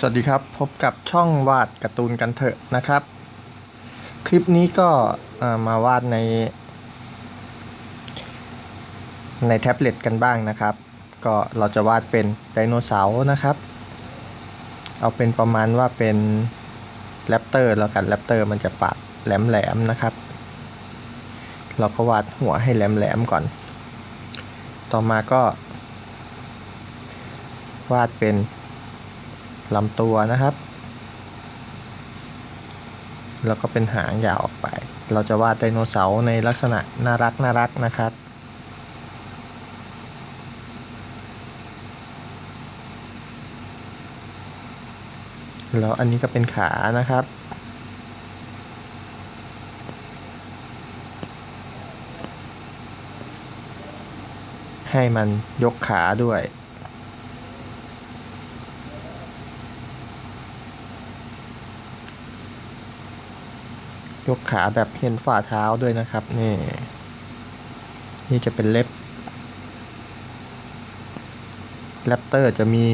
สวัสดีครับ พบกับช่องวาดการ์ตูนกันเถอะนะครับ คลิปนี้ก็มาวาดใน ในแท็บเล็ตกันบ้างนะครับ ก็เราจะวาดเป็นไดโนเสาร์นะครับ เอาเป็นประมาณว่าเป็นแรปเตอร์แล้วกันแรปเตอร์มันจะปากแหลมๆนะครับ เราก็วาดหัวให้แหลมๆก่อน ต่อมาก็ วาดเป็น ลำตัวนะครับ แล้วก็เป็นหางยาวออกไป เราจะวาดไดโนเสาร์ในลักษณะน่ารักน่ารักนะครับแล้วอันนี้ก็เป็นขานะครับ ให้มันยกขาด้วย ยกขาแบบเห็นฝ่าเท้าด้วยนะครับ นี่ นี่จะเป็นเล็บแรปเตอร์จะมี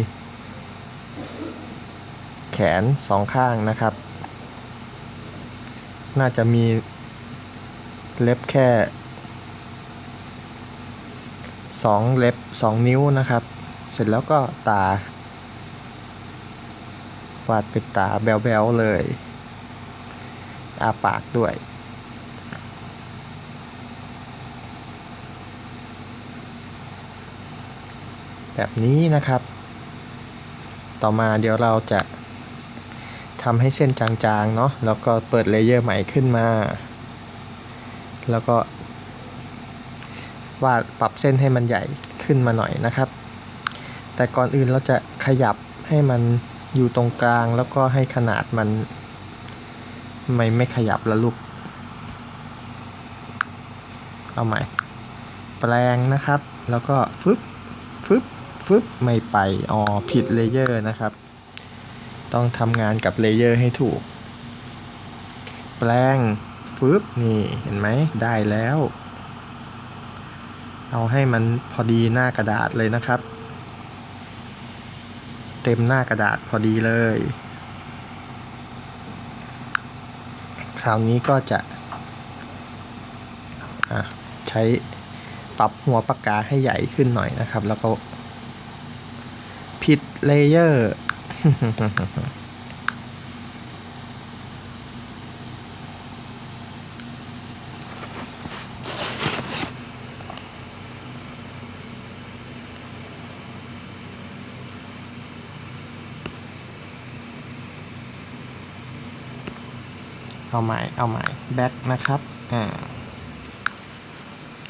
แขนสองข้างนะครับ น่าจะมีเล็บแค่สองเล็บสองนิ้วนะครับ เสร็จแล้วก็ตาวาดเป็นตาแบวๆเลย อาปากด้วย แบบนี้นะครับ ต่อมาเดี๋ยวเราจะทำให้เส้นจางๆเนาะแล้วก็เปิดเลเยอร์ใหม่ขึ้นมา แล้วก็วาดปรับเส้นให้มันใหญ่ขึ้นมาหน่อยนะครับ แต่ก่อนอื่นเราจะขยับให้มันอยู่ตรงกลางแล้วก็ให้ขนาดมัน ไม่ไม่ขยับละลูก เอาใหม่ แปลงนะครับ แล้วก็ฟึบฟึบฟึบไม่ไป อ๋อ ผิดเลเยอร์นะครับ ต้องทำงานกับเลเยอร์ให้ถูก แปลงฟึบนี่ เห็นไหม ได้แล้ว เอาให้มันพอดีหน้ากระดาษเลยนะครับ เต็มหน้ากระดาษพอดีเลย คราวนี้ก็จะะใช้ปรับหัวปากกาให้ใหญ่ขึ้นหน่อยนะครับ แล้วก็ผิดเลเยอร์ เอาใหม่เอาใหม่แบ็คนะครับอ่า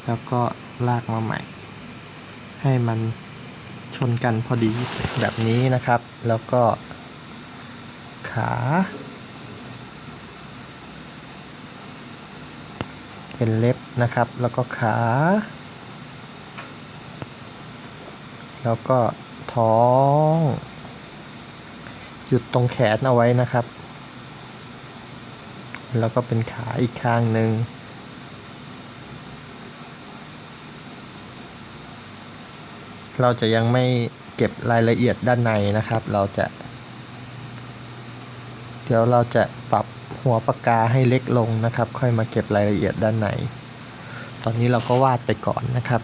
แล้วก็ลากมาใหม่ ให้มันชนกันพอดีแบบนี้นะครับ แล้วก็ ขา เป็นเล็บนะครับ แล้วก็ขา แล้วก็ท้อง หยุดตรงแขนเอาไว้นะครับ แล้วก็เป็นขาอีกข้างหนึ่งเราจะยังไม่เก็บรายละเอียดด้านในนะครับ เราจะ เดี๋ยวเราจะปรับหัวปากกาให้เล็กลงนะครับ ค่อยมาเก็บรายละเอียดด้านใน ตอนนี้เราก็วาดไปก่อนนะครับ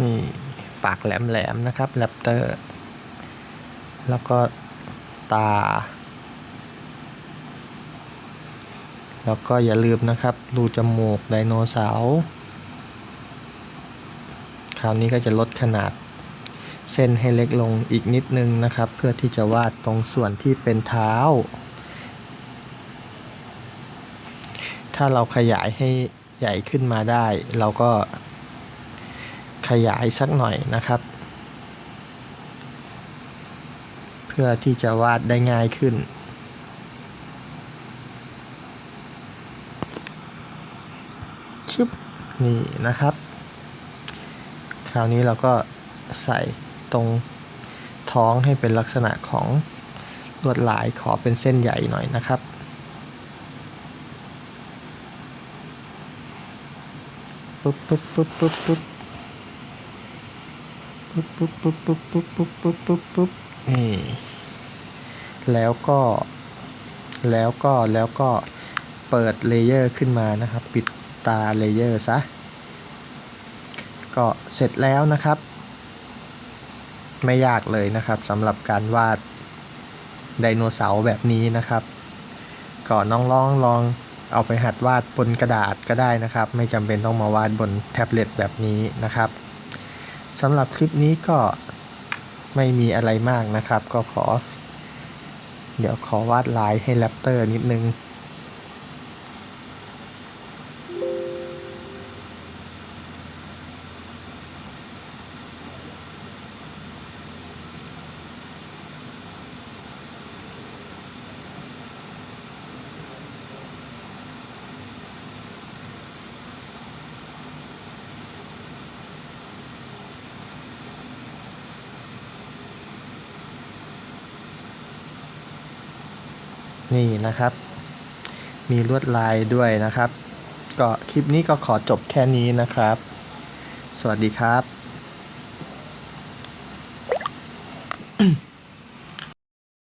นี่ปากแหลมๆนะครับแรปเตอร์ แล้วก็ตา แล้วก็อย่าลืมนะครับรูจมูกไดโนเสาร์คราวนี้ก็จะลดขนาดเส้นให้เล็กลงอีกนิดนึงนะครับ เพื่อที่จะวาดตรงส่วนที่เป็นเท้า ถ้าเราขยายให้ใหญ่ขึ้นมาได้ เราก็ ขยายสักหน่อยนะครับ เพื่อที่จะวาดได้ง่ายขึ้น ชึบนี่นะครับ คราวนี้เราก็ใส่ตรงท้องให้เป็นลักษณะของลวดลายขอเป็นเส้นใหญ่หน่อยนะครับปุ๊บปุ๊บปุ๊บปุ๊บปุ๊บ ปุ๊บปุ๊บปุ๊บปุ๊บปุ๊บปุ๊บปุ๊บปุ๊บปุ๊บนี่แล้วก็แล้วก็แล้วก็เปิดเลเยอร์ขึ้นมานะครับ ปิดตาเลเยอร์ซะก็เสร็จแล้วนะครับ ไม่ยากเลยนะครับสำหรับการวาดไดโนเสาร์แบบนี้นะครับก็น้องลองลองเอาไปหัดวาดบนกระดาษก็ได้นะครับ ไม่จำเป็นต้องมาวาดบนแท็บเล็ตแบบนี้นะครับ สำหรับคลิปนี้ก็ไม่มีอะไรมากนะครับ ก็ขอ เดี๋ยวขอวาดลายให้แรปเตอร์นิดนึง นี่นะครับ มีลวดลายด้วยนะครับ ก็คลิปนี้ก็ขอจบแค่นี้นะครับ สวัสดีครับ